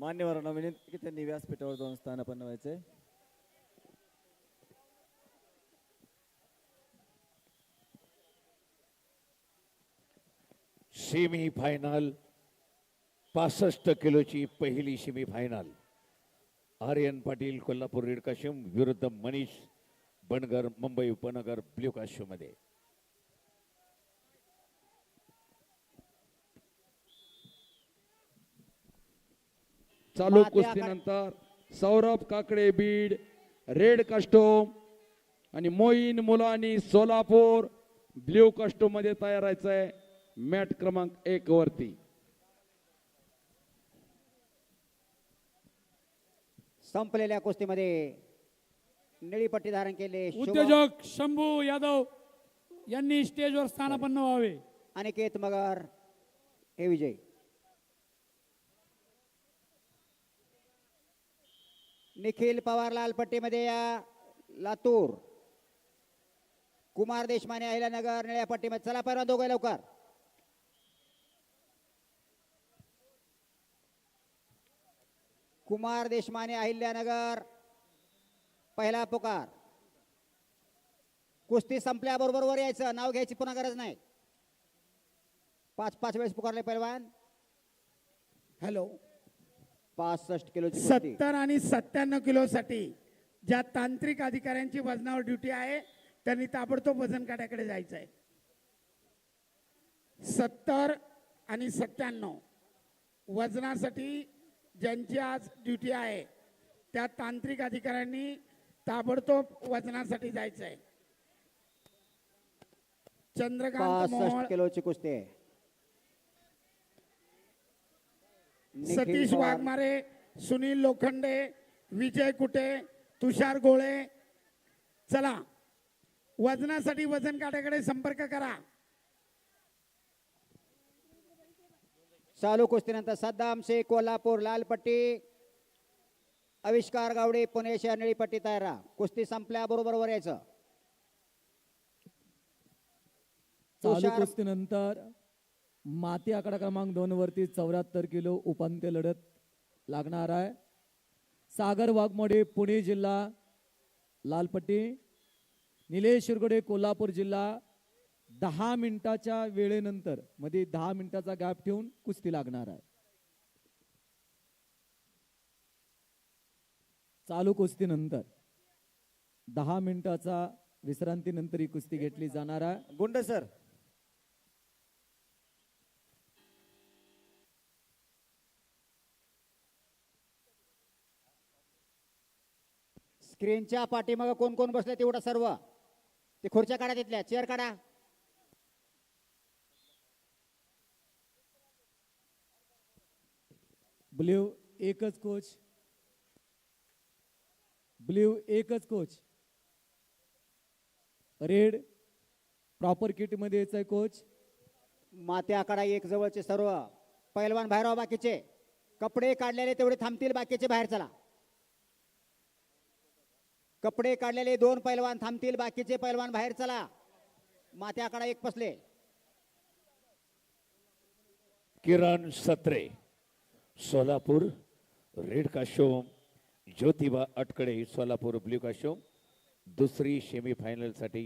मान्यवरांना विनंती की त्यांनी व्यासपीठावर जाऊन स्थानापन्न व्हायचे. सेमी फायनल पासष्ट किलोची पहिली semi final Aryan Patil Kolhapur red costume विरुद्ध मनीष बनगर मुंबई उपनगर ब्ल्यू मध्ये चालू कुस्तीनंतर सौरभ काकडे बीड रेड कस्टोम आणि मोईन मुलानी सोलापूर ब्ल्यू कस्टोममध्ये तयार आहे मॅट क्रमांक एक वरती. संपलेल्या कुस्तीमध्ये निळी पट्टी धारण केले. उद्योजक शंभू यादव यांनी स्टेजवर स्थानापन्न व्हावे. अनिकेत मगर हे विजय. निखिल पवार लाल पट्टीमध्ये या लातूर. कुमार देशमाने अहिल्यानगर निळ्या पट्टीमध्ये. चला परवा दोघं लवकर. कुमार देशमाने अहिल्यानगर पहिला पुकार. कुस्ती संपल्याबरोबर वर यायचं. नाव घ्यायची पुन्हा गरज नाही. पाच पाच वेळेस पुकारले पहिलवान हॅलो. पासष्ट कुस्ती सत्तर आणि सत्त्याण्णव किलोसाठी ज्या तांत्रिक अधिकाऱ्यांची वजनावर ड्युटी आहे त्यांनी ताबडतोब वजन काट्याकडे जायचं आहे सत्तर आणि सत्त्याण्णव वजनासाठी ज्यांची आज ड्युटी आहे त्या तांत्रिक अधिकाऱ्यांनी ताबडतोब वजनासाठी जायचं आहे चंद्रकांत मोहोळ किलोची कुस्ती आहे. सतीश. वाघमारे सुनील लोखंडे विजय कुटे तुषार गोळे. चला वजनासाठी वजन काट्याकडे संपर्क करा. चालू कुस्तीनंतर सद्दाम शेख कोल्हापूर लाल पट्टी आविष्कार गावडे पुणे शहर निळी पट्टी तयार. राहा कुस्ती संपल्याबरोबर वर यायचं. कुस्तीनंतर माती आकडा क्रमांक दोनवरती चौऱ्याहत्तर किलो उपांत्य लढत लागणार आहे. सागर वाघमोडे पुणे जिल्हा लालपट्टी. निलेश शिरगोडे कोल्हापूर जिल्हा. दहा मिनिटाच्या वेळेनंतरमध्ये दहा मिनिटाचा गॅप ठेवून कुस्ती लागणार आहे. चालू कुस्तीनंतर दहा मिनिटाचा विश्रांतीनंतर ही कुस्ती घेतली जाणार आहे. गुंड सर. स्क्रीनच्या पाठीमागं कोण कोण बसले तेवढं सर्व. ते खुर्च्या काढा तिथल्या. चेअर काढा. ब्ल्यू एकच कोच. ब्ल्यू एकच कोच. रेड प्रॉपर किटमध्ये यायचं आहे कोच. माते आकडा एक जवळचे सर्व. पैलवान बाहेर बाकीचे. कपडे काढलेले तेवढे थांबतील बाकीचे बाहेर चला. कपडे काढलेले दोन पैलवान थांबतील बाकीचे पैलवान बाहेर चला. माते एक Pasale Kiran Satre Solapur red costume Jyotiba Atakde Solapur blue costume दुसरी सेमीफायनलसाठी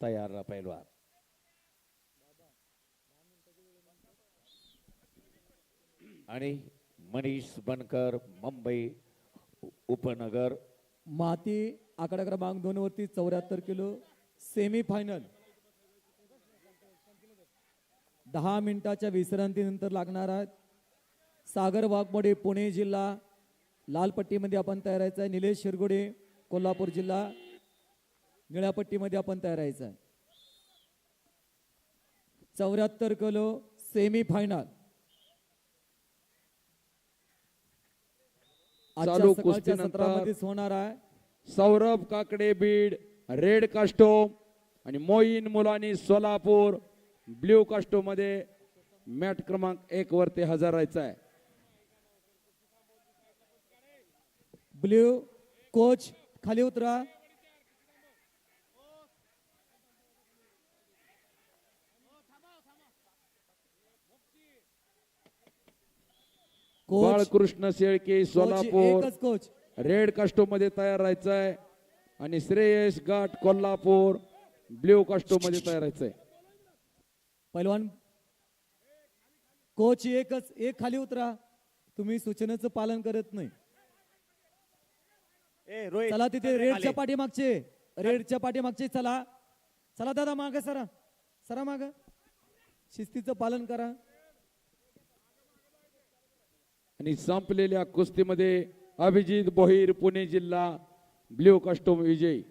तयार पैलवान. आणि मनीष बनकर मुंबई उपनगर माती आकडा क्रमांक दोन वरती चौऱ्याहत्तर किलो सेमी फायनल दहा मिनिटाच्या विश्रांतीनंतर लागणार आहेत. सागर वाघमोडे पुणे जिल्हा. लालपट्टीमध्ये आपण तयार व्हायचं आहे. निलेश शिरगुडे कोल्हापूर जिल्हा. निळ्यापट्टीमध्ये आपण तयार व्हायचं आहे. चौऱ्याहत्तर किलो सेमी फायनल आजच्या चालू कुस्तीनंतर- सत्रामध्येच होणार आहे. सौरभ काकडे बीड रेड कास्टोम आणि मोईन मुलानी सोलापूर ब्ल्यू कास्टोममध्ये मॅट क्रमांक एक वरती हजर राहायचं आहे. ब्ल्यू कोच खाली उतरा. बाळकृष्ण शेळके कोच सोलापूर. एकच कोच. रेड कास्टोममध्ये तयार राहायचंय. आणि श्रेयस घाट कोल्हापूर ब्ल्यू कास्टोममध्ये तयार राहायचंय. पैलवान कोच एकच एक खाली उतरा. तुम्ही सूचनेचं पालन करत नाही. ए रोहित चला तिथे रेडच्या. पाठीमागचे. रेडच्या पाठीमागचे चला. चला दादा माग सरा. सरा माग. शिस्तीचं पालन करा. आणि संपलेल्या कुस्तीमध्ये अभिजित बोहीर पुणे जिल्हा ब्ल्यू कस्टम विजयी.